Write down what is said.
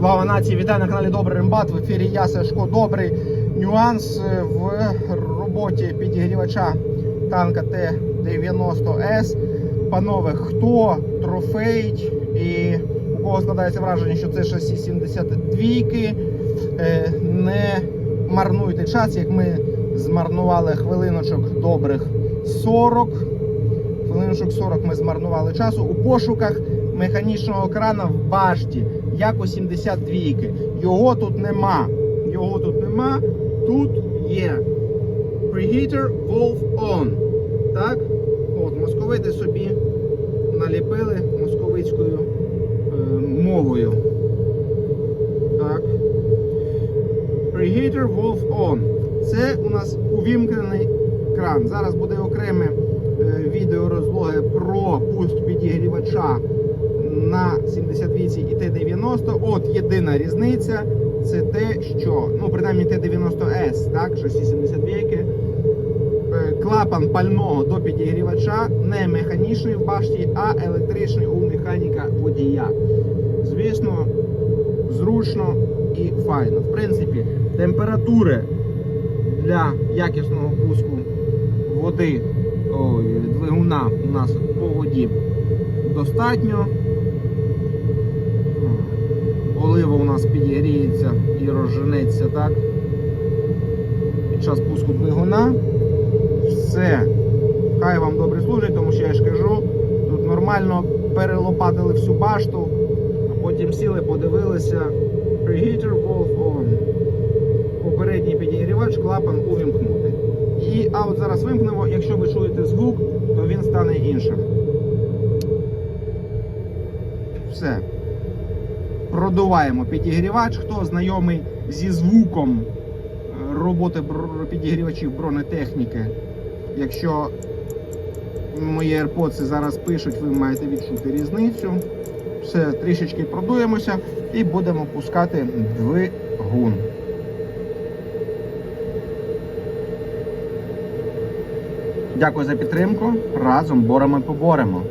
Слава нації, вітаю на каналі Добрий Рембат. В ефірі я Сашко Добрий. Нюанс в роботі підігрівача танка Т-90С. Панове, хто трофеїть і у кого складається враження, що це шасі 72 е, не марнуйте час, як ми змарнували хвилиночок добрих 40. Хвилиночок 40 ми змарнували часу у пошуках механічного крана в башті, як у 72 Його тут нема. Його тут нема. Тут є preheater valve on. Так? От, московити собі наліпили московицькою е, мовою. Так. Preheater valve on. Це у нас увімкнений кран. Зараз буде окреме е, відео розлоги про пуск підігрівача на 72 і Т-90. От єдина різниця це те, що, ну, принаймні Т-90С, так, шасі 72 е, клапан пального до підігрівача не механічний в башті, а електричний у механіка водія. Звісно, зручно і файно. В принципі, температури для якісного пуску води ой, двигуна у нас по воді достатньо. Олива у нас підігріється і розженеться так. Під час пуску двигуна. Все. Хай вам добре служить, тому що я ж кажу, тут нормально перелопатили всю башту, а потім сіли, подивилися. Preheater valve on. Попередній підігрівач, клапан увімкнути. І, а от зараз вимкнемо, якщо ви чуєте звук, то він стане іншим. Все. Продуваємо підігрівач. Хто знайомий зі звуком е, роботи підігрівачів бронетехніки, якщо мої AirPods зараз пишуть, ви маєте відчути різницю. Все, трішечки продуємося і будемо пускати двигун. Дякую за підтримку. Разом боремо поборемо.